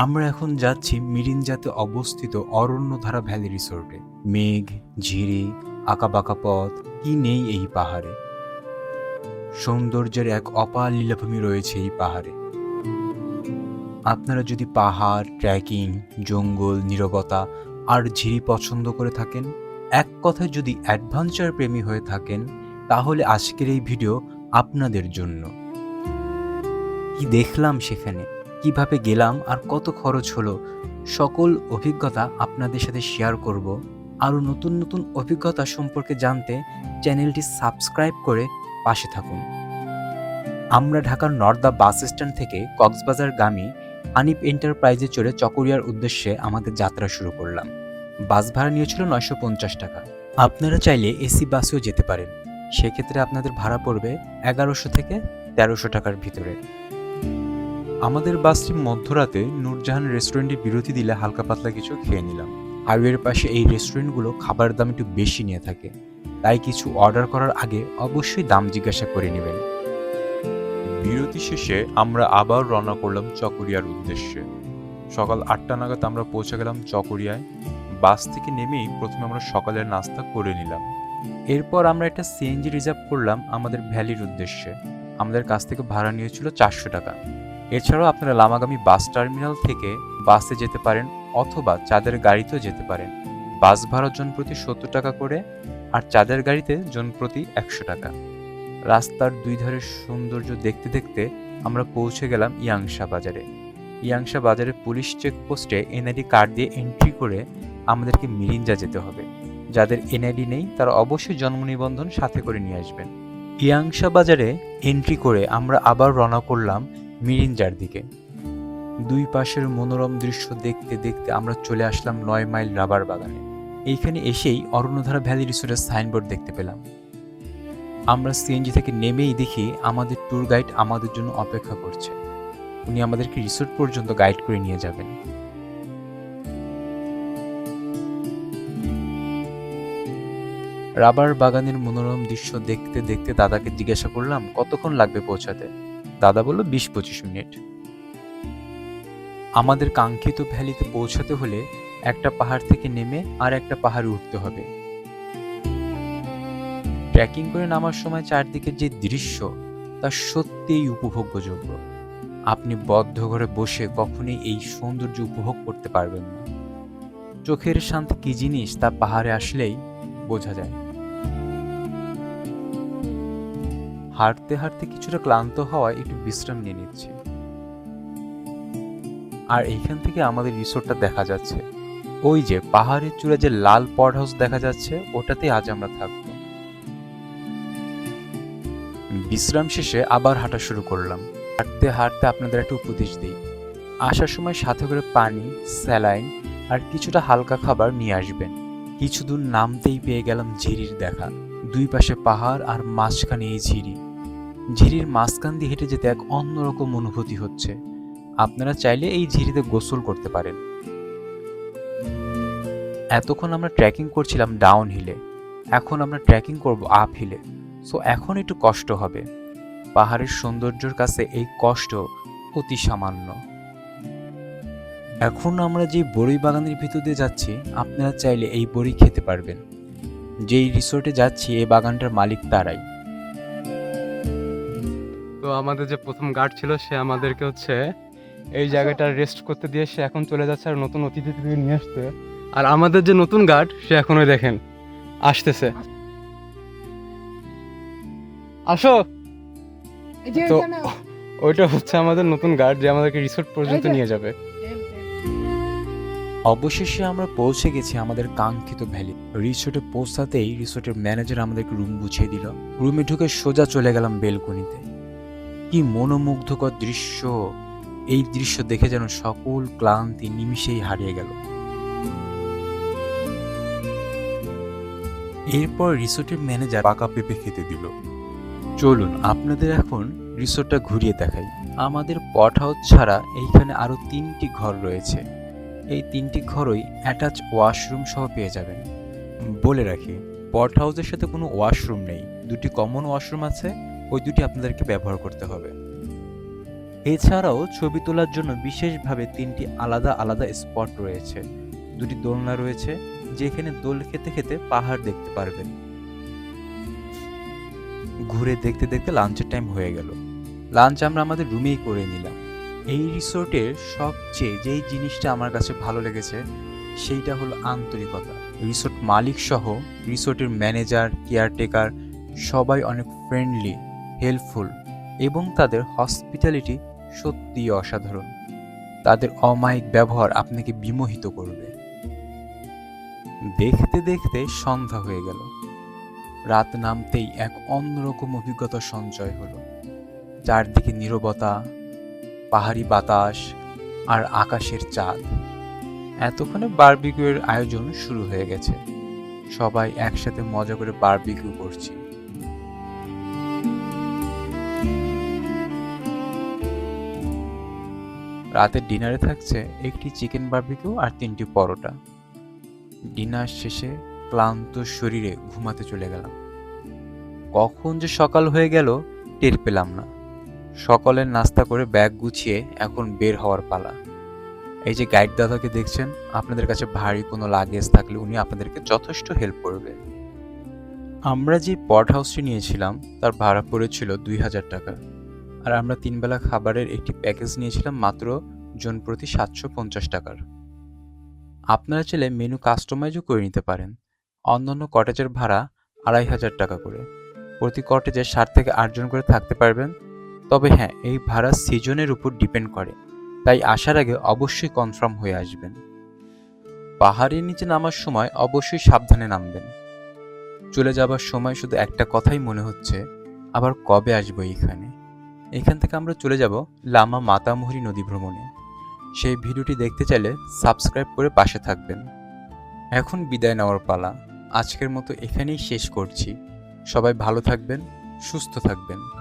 আমরা এখন যাচ্ছি মিরিঞ্জাতে অবস্থিত অরণ্যধারা ভ্যালি রিসোর্টে। মেঘ, ঝিরি, আঁকাবাঁকা পথ, কি নেই এই পাহাড়ে? সৌন্দর্যের এক অপার লীলাভূমি রয়েছে এই পাহাড়ে। আপনারা যদি পাহাড় ট্রেকিং জঙ্গল, নীরবতা আর ঝিরি পছন্দ করে থাকেন, এক কথায় যদি অ্যাডভেঞ্চার প্রেমী হয়ে থাকেন, তাহলে আজকের এই ভিডিও আপনাদের জন্য। কি দেখলাম সেখানে? কীভাবে গেলাম আর কত খরচ হলো, সকল অভিজ্ঞতা আপনাদের সাথে শেয়ার করব। আরও নতুন নতুন অভিজ্ঞতা সম্পর্কে জানতে চ্যানেলটি সাবস্ক্রাইব করে পাশে থাকুন। আমরা ঢাকার নর্দা বাস স্ট্যান্ড থেকে কক্সবাজারগামী আনিপ এন্টারপ্রাইজে চড়ে চকরিয়ার উদ্দেশ্যে আমাদের যাত্রা শুরু করলাম। বাস ভাড়া নিয়েছিল নয়শো পঞ্চাশ টাকা। আপনারা চাইলে এসি বাসেও যেতে পারেন। সেক্ষেত্রে আপনাদের ভাড়া পড়বে এগারোশো থেকে তেরোশো টাকার ভিতরে। আমাদের বাসটি মধ্যরাতে নূরজাহান রেস্টুরেন্টে বিরতি দিলে হালকা পাতলা কিছু খেয়ে নিলাম। হাইওয়ের পাশে এই রেস্টুরেন্টগুলো খাবারের দাম একটু বেশি নিয়ে থাকে। তাই কিছু অর্ডার করার আগে অবশ্যই দাম জিজ্ঞাসা করে নেবেন। বিরতি শেষে আমরা আবার রওনা করলাম চকরিয়ার উদ্দেশ্যে। সকাল আটটা নাগাদ আমরা পৌঁছে গেলাম চকরিয়ায়। বাস থেকে নেমেই প্রথমে আমরা সকালের নাস্তা করে নিলাম। এরপর আমরা একটা সিএনজি রিজার্ভ করলাম আমাদের ভ্যালির উদ্দেশ্যে। আমাদের কাছ থেকে ভাড়া নিয়েছিল চারশো টাকা। এছাড়াও আপনারা লামাগামী বাস টার্মিনাল থেকে বাসে যেতে পারেন অথবা চাঁদের গাড়িতেও যেতে পারেন। বাস ভাড়া জন প্রতি সত্তর টাকা করে আর চাঁদের গাড়িতে জন প্রতি একশো টাকা। রাস্তার দুই ধারের সৌন্দর্য দেখতে দেখতে আমরা পৌঁছে গেলাম ইয়াংসা বাজারে। ইয়াংসা বাজারে পুলিশ চেকপোস্টে এনআইডি কার্ড দিয়ে এন্ট্রি করে আমাদেরকে মিরিঞ্জা যেতে হবে। যাদের এনআইডি নেই, তারা অবশ্যই জন্ম নিবন্ধন সাথে করে নিয়ে আসবেন। ইয়াংসা বাজারে এন্ট্রি করে আমরা আবার রওনা করলাম মিরিঞ্জার দিকে। দুই পাশের মনোরম দৃশ্য দেখতে দেখতে আমরা চলে আসলাম নয় মাইল রাবার বাগানে। এইখানে এসেই অরণ্যধারা ভ্যালি রিসোর্টের সাইনবোর্ড দেখতে পেলাম। আমরা সিএনজি থেকে নেমেই দেখি আমাদের ট্যুর গাইড আমাদের জন্য অপেক্ষা করছে। উনি আমাদেরকে রিসোর্ট পর্যন্ত গাইড করে নিয়ে যাবেন। রাবার বাগানের মনোরম দৃশ্য দেখতে দেখতে দাদাকে জিজ্ঞাসা করলাম, কতক্ষণ লাগবে পৌঁছাতে? দাদা বলল, বিশ পঁচিশ মিনিট। আমাদের কাঙ্ক্ষিত ভ্যালিতে পৌঁছাতে হলে একটা পাহাড় থেকে নেমে আর একটা পাহাড়ে উঠতে হবে। ট্রেকিং করে নামার সময় চারদিকের যে দৃশ্য, তা সত্যিই উপভোগ্যযোগ্য। আপনি বদ্ধ ঘরে বসে কখনোই এই সৌন্দর্য উপভোগ করতে পারবেন না। চোখের শান্তি কি জিনিস তা পাহাড়ে আসলেই বোঝা যায়। হাঁটতে হাঁটতে কিছুটা ক্লান্ত হওয়ায় একটু বিশ্রাম নিয়ে নিচ্ছি। আর এইখান থেকে আমাদের রিসোর্টটা দেখা যাচ্ছে। ওই যে পাহাড়ের চূড়া যে লাল পড হাউস দেখা যাচ্ছে, ওটাতে আজ আমরা থাকব। বিশ্রাম শেষে আবার হাঁটা শুরু করলাম। হাঁটতে হাঁটতে আপনাদের একটা উপদেশ দিই। আসার সময় সাথে করে পানি, স্যালাইন আর কিছুটা হালকা খাবার নিয়ে আসবেন। কিছু দূর নামতেই পেয়ে গেলাম ঝিরির দেখা। দুই পাশে পাহাড় আর মাঝখানে এই ঝিরি। ঝিরির মাঝখান দিয়ে হেঁটে যেতে এক অন্যরকম অনুভূতি হচ্ছে। আপনারা চাইলে এই ঝিরিতে গোসল করতে পারেন। এতক্ষণ আমরা ট্রেকিং করছিলাম ডাউন হিলে এখন আমরা ট্রেকিং করব আপ হিলে সো এখন একটু কষ্ট হবে। পাহাড়ের সৌন্দর্যের কাছে এই কষ্ট অতি সামান্য। এখন আমরা যে বড়ি বাগানের ভিতর দিয়ে যাচ্ছি, আপনারা চাইলে এই বড়ি খেতে পারবেন। যেই রিসোর্টে যাচ্ছি, এই বাগানটার মালিক তারাই। আমাদের যে প্রথম গার্ড ছিল সে আমাদেরকে হচ্ছে এই জায়গাটা রেস্ট করতে দিয়ে সে এখন চলে যাচ্ছে আর নতুন অতিথিদের নিয়ে আসতে। আর আমাদের যে নতুন গার্ড সে এখন ওই দেখেন আসতেছে। আসো। তো ওইটা হচ্ছে আমাদের নতুন গার্ড যে আমাদেরকে রিসোর্ট পর্যন্ত নিয়ে যাবে। অবশেষে আমরা পৌঁছে গেছি আমাদের কাঙ্ক্ষিত ভ্যালি। রিসোর্টে পৌঁছাতেই রিসোর্টের ম্যানেজার আমাদেরকে রুম গুছিয়ে দিল। রুমে ঢুকে সোজা চলে গেলাম বেলকনিতে। কি মনোমুগ্ধকর দৃশ্য। এই দৃশ্য দেখে যেন সকল ক্লান্তি নিমিষেই হারিয়ে গেল। এরপর রিসোর্টের ম্যানেজার পাকা পেঁপে খেতে দিল। চলুন, আপনাদের এখন রিসোর্টটা ঘুরিয়ে দেখাই। আমাদের পট হাউস ছাড়া এইখানে আরও তিনটি ঘর রয়েছে। এই তিনটি ঘরই অ্যাটাচ ওয়াশরুম সহ পেয়ে যাবেন। বলে রাখি পট হাউসের সাথে কোনো ওয়াশরুম নেই। দুটি কমন ওয়াশরুম আছে ওই দুটি আপনাদেরকে ব্যবহার করতে হবে। এছাড়াও ছবি তোলার জন্য বিশেষভাবে তিনটি আলাদা আলাদা স্পট রয়েছে। দুটি দোলনা রয়েছে, যেখানে দোল খেতে খেতে পাহাড় দেখতে পারবেন। ঘুরে দেখতে দেখতে লাঞ্চের টাইম হয়ে গেল। লাঞ্চ আমরা আমাদের রুমেই করে নিলাম। এই রিসোর্টের সবচেয়ে যেই জিনিসটা আমার কাছে ভালো লেগেছে, সেইটা হলো আন্তরিকতা। রিসোর্ট মালিক সহ রিসোর্টের ম্যানেজার কেয়ারটেকার সবাই অনেক ফ্রেন্ডলি হেল্পফুল এবং তাদের হসপিটালিটি সত্যিই অসাধারণ। তাদের অমায়িক ব্যবহার আপনাকে বিমোহিত করবে। দেখতে দেখতে সন্ধ্যা হয়ে গেল। রাত নামতেই এক অন্যরকম অভিজ্ঞতা সঞ্চয় হলো। চারদিকে নীরবতা, পাহাড়ি বাতাস আর আকাশের চাঁদ। এতক্ষণে বারবিকিউয়ের আয়োজন শুরু হয়ে গেছে। সবাই একসাথে মজা করে বারবিকিউ করছি। রাতের ডিনারে থাকছে একটি চিকেন বারবিকিউ আর তিনটি পরোটা। ডিনার শেষে ক্লান্ত শরীরে ঘুমাতে চলে গেলাম। কখন যে সকাল হয়ে গেল টের পেলাম না। সকালের নাস্তা করে ব্যাগ গুছিয়ে এখন বের হওয়ার পালা। এই যে গাইড দাদাকে দেখছেন, আপনাদের কাছে ভারী কোনো লাগেজ থাকলে উনি আপনাদেরকে যথেষ্ট হেল্প করবে। আমরা যে পট হাউসটি নিয়েছিলাম, তার ভাড়া পড়েছিল দুই হাজার টাকা। আর আমরা তিনবেলা খাবারের একটি প্যাকেজ নিয়েছিলাম মাত্র জন প্রতি সাতশো পঞ্চাশ টাকার। আপনারা চাইলে মেনু কাস্টমাইজও করে নিতে পারেন। অন্যান্য কটেজের ভাড়া আড়াই হাজার টাকা করে। প্রতি কটেজে ষাট থেকে আটজন করে থাকতে পারবেন। তবে হ্যাঁ এই ভাড়া সিজনের উপর ডিপেন্ড করে। তাই আসার আগে অবশ্যই কনফার্ম হয়ে আসবেন। পাহাড়ের নিচে নামার সময় অবশ্যই সাবধানে নামবেন। চলে যাবার সময় শুধু একটা কথাই মনে হচ্ছে, আবার কবে আসব এইখানে এখান থেকে আমরা চলে যাব লামা মাতামহরি নদী ভ্রমণে। সেই ভিডিওটি দেখতে চাইলে সাবস্ক্রাইব করে পাশে থাকবেন। এখন বিদায় নেওয়ার পালা। আজকের মতো এখানেই শেষ করছি। সবাই ভালো থাকবেন, সুস্থ থাকবেন।